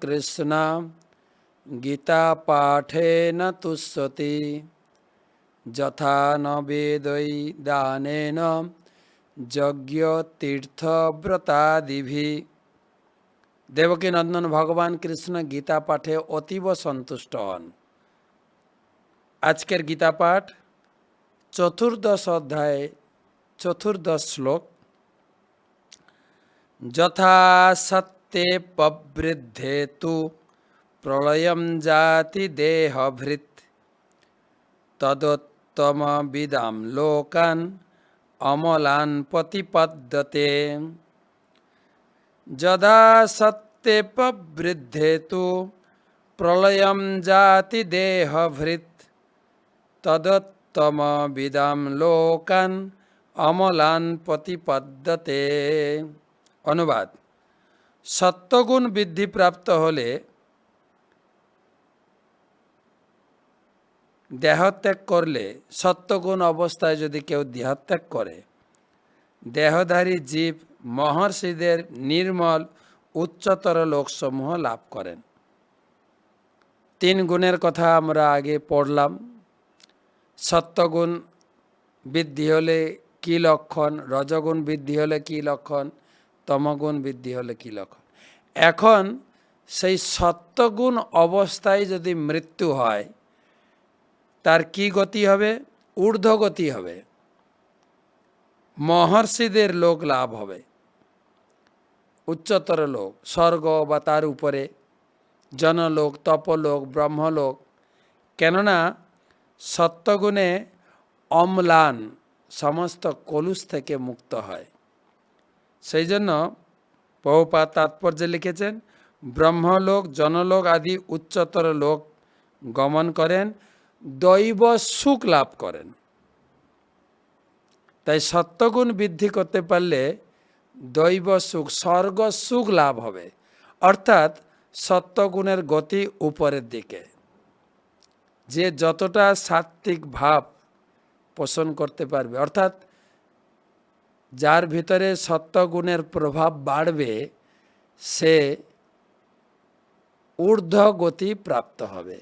কৃষ্ণ গীতা পাঠেন তুষ্যতি যথা ন বেদৈ দানেন যজ্ঞ তীর্থব্রতাদিভি দেবকী নন্দন ভগবান কৃষ্ণ গীতা পাঠে অতীব সন্তুষ্ট হন আজকের গীতা পাঠ চতুর্দশ অধ্যায় চতুর্দশ শ্লোক যথা সত্যে প্রবৃদ্ধে তু প্রলয়ম জাতি দেহভৃত তদোত্তম বিদাম লোকান অমলান প্রতিপদ্যতে যদা সত্যে প্রবৃদ্ধে তু প্রলয়ম জাতি দেহভৃত তদোত্তম বিদাম লোকান অমলান প্রতিপদ্যতে অনুবাদ সত্যগুণ বৃদ্ধিপ্রাপ্ত হলে দেহত্যাগ করলে সত্যগুণ অবস্থায় যদি কেউ দেহত্যাগ করে, দেহধারী জীব মহর্ষিদের নির্মল উচ্চতর লোকসমূহ লাভ করেন। তিন গুণের কথা আমরা আগে পড়লাম। সত্যগুণ বৃদ্ধি হলে কি লক্ষণ? রজগুণ বৃদ্ধি হলে কি লক্ষণ? তমগুণ বৃদ্ধি হলে কি লক্ষণ? এখন সেই সত্যগুণ অবস্থায় যদি মৃত্যু হয়, তার কি গতি হবে? ঊর্ধ্ব গতি হবে। মহর্ষিদের লোক লাভ হবে। উচ্চতর লোক, স্বর্গ বা তার উপরে। জনলোক, তপলোক, ব্রহ্মলোক। কেননা সত্যগুণে অম্লান, সমস্ত কলুষ থেকে মুক্ত হয়। সেই জন্য বহুপা তাৎপর্যে লিখেছেন, ব্রহ্মলোক, জনলোক আদি উচ্চতর লোক গমন করেন, দৈব সুখ লাভ করেন। তাই সত্যগুণ বৃদ্ধি করতে পারলে দৈব সুখ, স্বর্গ সুখ লাভ হবে। অর্থাৎ সত্যগুণের গতি উপরের দিকে। যে যতটা সাত্ত্বিক ভাব পোষণ করতে পারবে, অর্থাৎ যার ভিতরে সত্যগুণের প্রভাব বাড়বে সে ঊর্ধ্ব গতি প্রাপ্ত হবে।